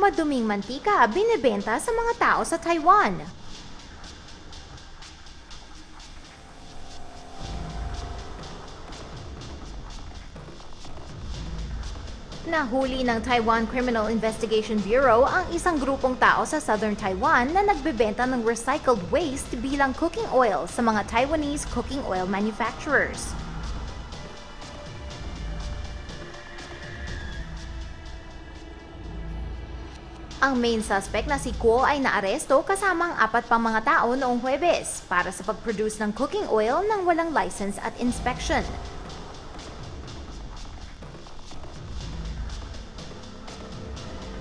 maduming mantika binibenta sa mga tao sa Taiwan. Nahuli ng Taiwan Criminal Investigation Bureau ang isang grupong tao sa southern Taiwan na nagbebenta ng recycled waste bilang cooking oil sa mga Taiwanese cooking oil manufacturers. Ang main suspect na si Kuo ay naaresto kasama ang apat pang mga tao noong Huwebes para sa pag-produce ng cooking oil ng walang license at inspection.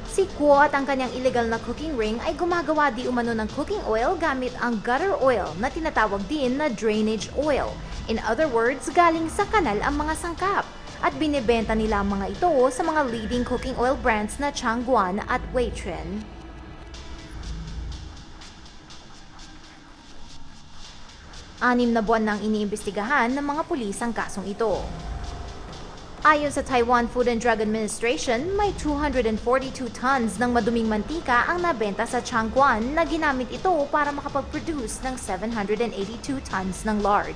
Si Kuo at ang kanyang illegal na cooking ring ay gumagawa di umano ng cooking oil gamit ang gutter oil na tinatawag din na drainage oil. In other words, galing sa kanal ang mga sangkap. At binibenta nila ang mga ito sa mga leading cooking oil brands na Changguan at Weitrin. Anim na buwan nang iniimbestigahan ng mga pulis ang kasong ito. Ayon sa Taiwan Food and Drug Administration, may 242 tons ng maduming mantika ang nabenta sa Changguan na ginamit ito para makapag-produce ng 782 tons ng lard.